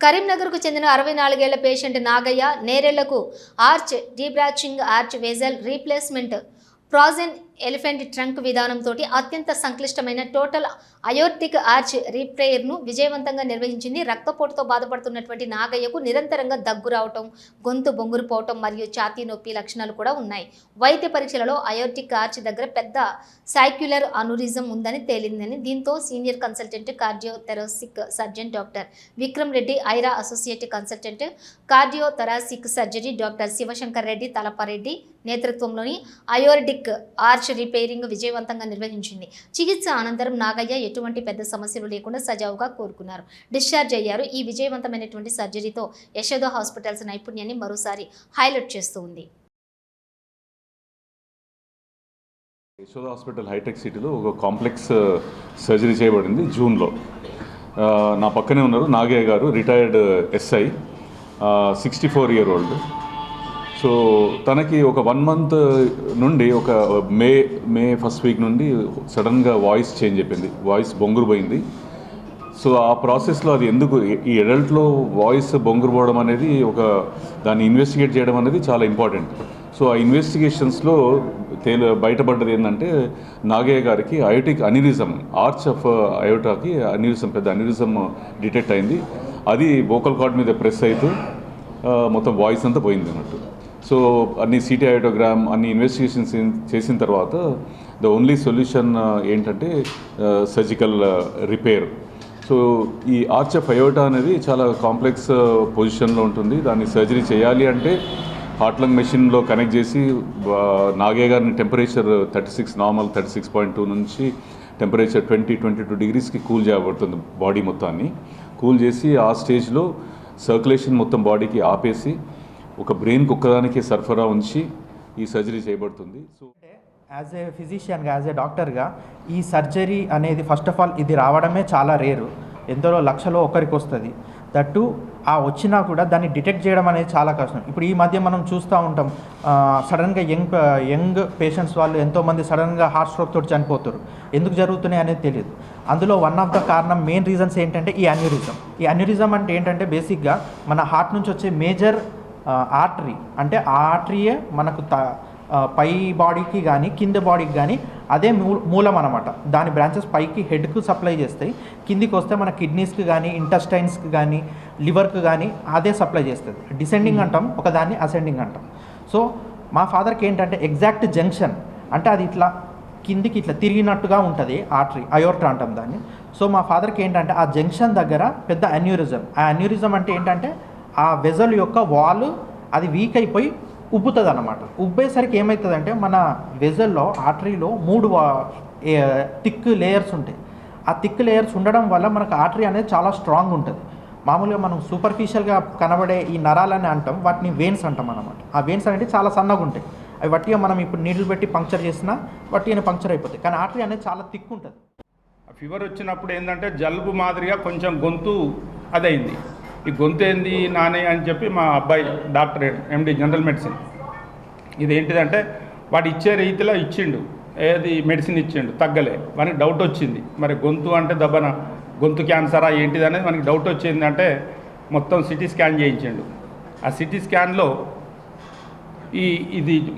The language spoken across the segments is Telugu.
కరీంనగర్కు చెందిన అరవై నాలుగేళ్ళ patient Nagayya నేరెళ్ళకు arch debranching arch vessel replacement frozen elephant trunk విధానంతో అత్యంత సంక్లిష్టమైన టోటల్ అయోర్టిక్ ఆర్చ్ రీప్రేయర్ను విజయవంతంగా నిర్వహించింది. రక్తపోటుతో బాధపడుతున్నటువంటి నాగయ్యకు నిరంతరంగా దగ్గు రావటం గొంతు బొంగురు పోవటం మరియు ఛాతీ నొప్పి లక్షణాలు కూడా ఉన్నాయి. వైద్య పరీక్షలలో అయోర్టిక్ ఆర్చ్ దగ్గర పెద్ద సైక్యులర్ అనురిజం ఉందని తేలిందని దీంతో senior consultant cardiothoracic surgeon doctor Vikram Reddy Aira associate consultant cardiothoracic surgery doctor Shivashankar Reddy Talapareddy నేతృత్వంలోని అయోర్డిక్ ఆర్చ్ రిపేరింగ్ విజయవంతంగా నిర్వహించింది. చికిత్స అనంతరం నాగయ్య ఎటువంటి పెద్ద సమస్యలు లేకుండా సజావుగా కోరుకున్నారు. డిశ్చార్జ్ అయ్యారు. ఈ విజయవంతమైనటువంటి సర్జరీతో యశోద హాస్పిటల్స్ నైపుణ్యాన్ని మరోసారి హైలైట్ చేస్తూ ఉంది. యశోద హాస్పిటల్ హైటెక్ సిటీలో ఒక కాంప్లెక్స్ సర్జరీ చేయబడింది జూన్లో. నా పక్కనే ఉన్నారు నాగయ్య గారు retired SI sixty four year old. So తనకి ఒక వన్ మంత్ నుండి ఒక మే మే ఫస్ట్ వీక్ నుండి సడన్గా వాయిస్ చేంజ్ అయిపోయింది. వాయిస్ బొంగురు పోయింది. సో ఆ ప్రాసెస్లో అది ఎందుకు ఈ అడల్ట్లో వాయిస్ బొంగురు పోవడం అనేది ఒక దాన్ని ఇన్వెస్టిగేట్ చేయడం అనేది చాలా ఇంపార్టెంట్. సో ఆ ఇన్వెస్టిగేషన్స్లో తేలి బయటపడ్డది ఏంటంటే నాగయ్య గారికి అయోటిక్ అనిరిజం ఆర్చ్ ఆఫ్ అయోటాకి అనిరిజం పెద్ద అనిరిజం డిటెక్ట్ అయింది. అది వోకల్ కార్డ్ మీద ప్రెస్ అవుతూ మొత్తం వాయిస్ అంతా పోయింది అన్నట్టు సో అన్ని సిటీ ఐటోగ్రామ్ అన్ని ఇన్వెస్టిగేషన్స్ చేసిన తర్వాత ద ఓన్లీ సొల్యూషన్ ఏంటంటే సర్జికల్ రిపేర్ సో ఈ ఆర్చ్ ఫయోటా అయోటా అనేది చాలా కాంప్లెక్స్ పొజిషన్లో uh, ఉంటుంది. దాన్ని సర్జరీ చేయాలి అంటే హార్ట్ లంగ్ మెషిన్లో కనెక్ట్ చేసి uh, నాగే గారిని temperature thirty six normal thirty six point two నుంచి టెంపరేచర్ ట్వంటీ ట్వంటీ టూ డిగ్రీస్కి కూల్ చేయబడుతుంది బాడీ మొత్తాన్ని. కూల్ చేసి ఆ స్టేజ్లో సర్క్యులేషన్ మొత్తం బాడీకి ఆపేసి ఒక బ్రెయిన్కి ఒక్కదానికి సరఫరా ఉంచి ఈ సర్జరీ చేయబడుతుంది. సో యాజ్ ఏ ఫిజిషియన్గా యాజ్ ఏ డాక్టర్గా ఈ సర్జరీ అనేది ఫస్ట్ ఆఫ్ ఆల్ ఇది రావడమే చాలా రేరు. ఎంతలో లక్షలో ఒకరికి వస్తుంది. దట్టు ఆ వచ్చినా కూడా దాన్ని డిటెక్ట్ చేయడం అనేది చాలా కష్టం. ఇప్పుడు ఈ మధ్య మనం చూస్తూ ఉంటాం సడన్గా యంగ్ యంగ్ పేషెంట్స్ వాళ్ళు ఎంతోమంది సడన్గా హార్ట్ స్ట్రోక్ తోటి చనిపోతారు. ఎందుకు జరుగుతున్నాయి అనేది తెలియదు. అందులో వన్ ఆఫ్ ద కారణం మెయిన్ రీజన్స్ ఏంటంటే ఈ అన్యూరిజం ఈ అన్యూరిజం అంటే ఏంటంటే బేసిక్గా మన హార్ట్ నుంచి వచ్చే మేజర్ ఆర్టరీ అంటే ఆ ఆర్టరీయే మనకు త పై బాడీకి కానీ కింద బాడీకి కానీ అదే మూలం అనమాట దాని బ్రాంచెస్ పైకి హెడ్కు సప్లై చేస్తాయి. కిందికి వస్తే మన కిడ్నీస్కి కానీ ఇంటెస్టైన్స్కి కానీ లివర్కి కానీ అదే సప్లై చేస్తుంది డిసెండింగ్ అంటాం ఒకదాన్ని అసెండింగ్ అంటాం. సో మా ఫాదర్కి ఏంటంటే ఎగ్జాక్ట్ జంక్షన్ అంటే అది ఇట్లా కిందికి ఇట్లా తిరిగినట్టుగా ఉంటుంది ఆర్టరీ అయోర్ట్రా అంటాం దాన్ని. సో మా ఫాదర్కి ఏంటంటే ఆ జంక్షన్ దగ్గర పెద్ద అన్యూరిజం ఆ అన్యూరిజం అంటే ఏంటంటే ఆ వెజల్ యొక్క వాల్ అది వీక్ అయిపోయి ఉబ్బుతుంది అనమాట ఉబ్బేసరికి ఏమవుతుందంటే మన వెజల్లో ఆర్టరీలో మూడు థిక్ లేయర్స్ ఉంటాయి. ఆ థిక్ లేయర్స్ ఉండడం వల్ల మనకు ఆర్టరీ అనేది చాలా స్ట్రాంగ్ ఉంటుంది. మామూలుగా మనం సూపర్ఫిషియల్గా కనబడే ఈ నరాలని అంటాం వాటిని వెయిన్స్ అంటాం అనమాట ఆ వెయిన్స్ అనేవి చాలా సన్నగా ఉంటాయి. అవి వట్టిగా మనం ఇప్పుడు నీళ్ళు పెట్టి పంక్చర్ చేసినా వట్టిగానే పంక్చర్ అయిపోతాయి. కానీ ఆర్టరీ అనేది చాలా థిక్ ఉంటుంది. ఫీవర్ వచ్చినప్పుడు ఏంటంటే జలుబు మాదిరిగా కొంచెం గొంతు అదైంది. ఈ గొంతు ఏంది నానే అని చెప్పి మా అబ్బాయి డాక్టర్ ఎండి జనరల్ మెడిసిన్. ఇది ఏంటిదంటే వాడు ఇచ్చే రీతిలో ఇచ్చిండు. ఏది మెడిసిన్ ఇచ్చిండు. తగ్గలే. మనకి డౌట్ వచ్చింది. మరి గొంతు అంటే దబ్బన? గొంతు క్యాన్సరా? ఏంటిది అనేది మనకి డౌట్ వచ్చింది అంటే మొత్తం సిటీ స్కాన్ చేయించిండు. ఆ సిటీ స్కాన్లో ఈ ఇది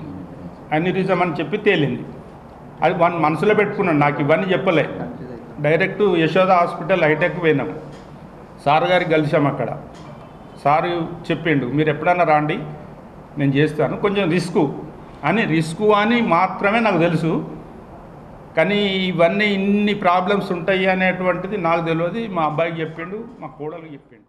అన్యూరిజం అని చెప్పి తేలింది. అది వన్ మనసులో పెట్టుకున్నాను నాకు ఇవన్నీ చెప్పలే. డైరెక్ట్ యశోద హాస్పిటల్ హైటెక్ పోయినాం. సార్ గారికి కలిసాం అక్కడ. సారు చెప్పిండు మీరు ఎప్పుడన్నా రాండి నేను చేస్తాను. కొంచెం రిస్క్. అని రిస్కు అని మాత్రమే నాకు తెలుసు. కానీ ఇవన్నీ ఇన్ని ప్రాబ్లమ్స్ ఉంటాయి అనేటువంటిది నాకు తెలియదు మా అబ్బాయికి చెప్పిండు మా కోడలికి చెప్పిండు.